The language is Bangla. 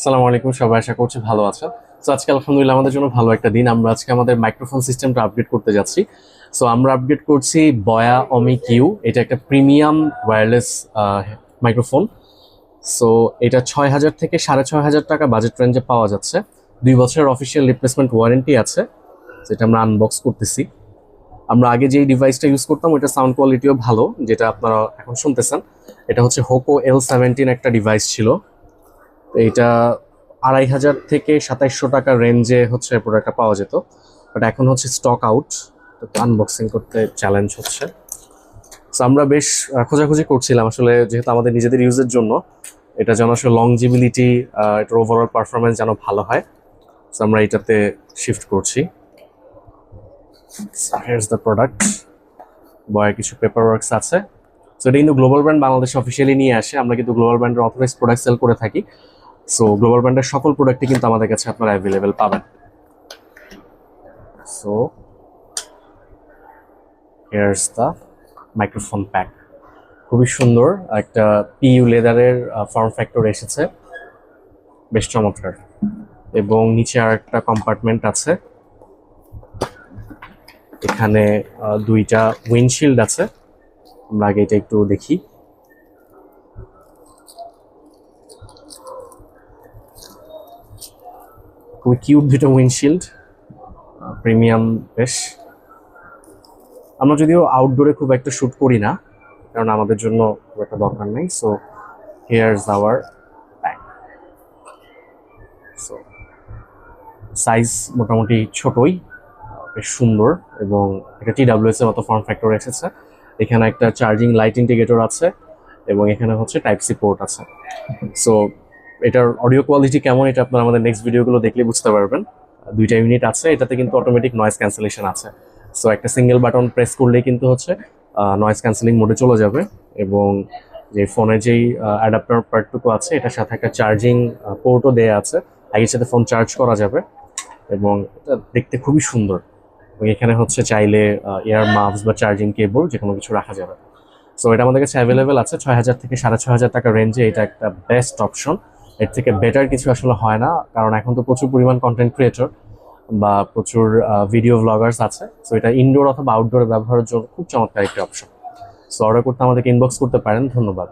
আসসালামু আলাইকুম, সবাই আশা করছি ভালো আছো সো আজকে আলহামদুলিল্লাহ আমাদের জন্য ভালো একটা দিন। আমরা আজকে আমাদের মাইক্রোফোন সিস্টেমটা আপডেট করতে যাচ্ছি। সো আমরা আপডেট করছি বয়া অমি কিউ এটা একটা প্রিমিয়াম ওয়্যারলেস মাইক্রোফোন সো এটা ছয় হাজার থেকে সাড়ে ছয় হাজার টাকা বাজেট রেঞ্জে পাওয়া যাচ্ছে। দুই বছরের অফিসিয়াল রিপ্লেসমেন্ট ওয়ারেন্টি আছে, যেটা আমরা আনবক্স করতেছি। আমরা আগে যেই ডিভাইসটা ইউজ করতাম ওইটা সাউন্ড কোয়ালিটিও ভালো, যেটা আপনারা এখন শুনতেছেন। এটা হচ্ছে হোকো এল সেভেন্টিন একটা ডিভাইস ছিল। এটা আড়াই হাজার থেকে সাতাইশশো টাকা রেঞ্জে হচ্ছে প্রোডাক্টটা পাওয়া যেত। বাট এখন হচ্ছে স্টক আউট তো আনবক্সিং করতে চ্যালেঞ্জ হচ্ছে। সো আমরা বেশ খোঁজাখুঁজি করছিলাম আসলে, যেহেতু আমাদের নিজেদের ইউজের জন্য। এটা যেন আসলে লংজিবিলিটি এটার ওভারঅল পারফরমেন্স যেন ভালো হয়। সো আমরা এটাতে শিফট করছি। দ্য প্রোডাক্ট বয়ের কিছু পেপার ওয়ার্কস আছে। সো এটা কিন্তু গ্লোবাল ব্র্যান্ড বাংলাদেশে অফিসিয়ালি নিয়ে আসে। আমরা কিন্তু গ্লোবাল ব্র্যান্ডের অথরাইজ প্রোডাক্ট সেল করে থাকি। সো গ্লোবাল ব্র্যান্ডের সকল প্রোডাক্টই কিন্তু আমাদের কাছে আপনারা অ্যাভেলেবেল পাবেন। So here's the microphone pack খুবই সুন্দর একটা পিইউ লেদারের ফর্ম ফ্যাক্টর এসেছে। বেশ চমৎকার। এবং নিচে আর একটা কম্পার্টমেন্ট আছে। এখানে দুইটা উইন্ডশিল্ড আছে। আমরা আগে এটা একটু দেখি। খুবই কিউট দুটো উইন্ডশিল্ড প্রিমিয়াম বেশ। আমরা যদিও আউটডোরে খুব একটা শ্যুট করি না, কারণ আমাদের জন্য খুব একটা দরকার নেই so here's our bag so size মোটামুটি ছোটই বেশ সুন্দর এবং এটা টি ডাব্লিউএস এর মতো ফর্ম ফ্যাক্টর এসেছে। এখানে একটা চার্জিং লাইট ইন্ডিকেটর আছে এবং এখানে হচ্ছে টাইপ সি পোর্ট আছে। সো এটার অডিও কোয়ালিটি কেমন, এটা আপনারা আমাদের নেক্সট ভিডিওগুলো দেখলে বুঝতে পারবেন। দুইটা ইউনিট আছে, এটাতে কিন্তু অটোমেটিক নয়েজ ক্যান্সেলেশন আছে। সো একটা সিঙ্গেল বাটন প্রেস করলেই কিন্তু হচ্ছে নয়েজ ক্যান্সেলিং মোডে চলে যাবে এবং যে ফোনে যেই অ্যাডাপ্টার পার্টটুকু আছে, এটার সাথে একটা চার্জিং পোর্টও দেয়া আছে। আগের সাথে ফোন চার্জ করা যাবে এবং এটা দেখতে খুবই সুন্দর। এবং এখানে হচ্ছে চাইলে এয়ার মাফস বা চার্জিং কেবল যে কোনো কিছু রাখা যাবে। সো এটা আমাদের কাছে অ্যাভেলেবেল আছে, ছয় হাজার থেকে সাড়ে ছয় হাজার টাকা রেঞ্জে এটা একটা বেস্ট অপশন এর থেকে বেটার কিছু আসলে হয় না, কারণ এখন তো প্রচুর পরিমাণ কন্টেন্ট ক্রিয়েটর বা প্রচুর ভিডিও ব্লগার্স আছে। সো এটা ইনডোর অথবা আউটডোরে ব্যবহারের জন্য খুব চমৎকার একটি অপশন সো অর্ডার করতে আমাদেরকে ইনবক্স করতে পারেন, ধন্যবাদ।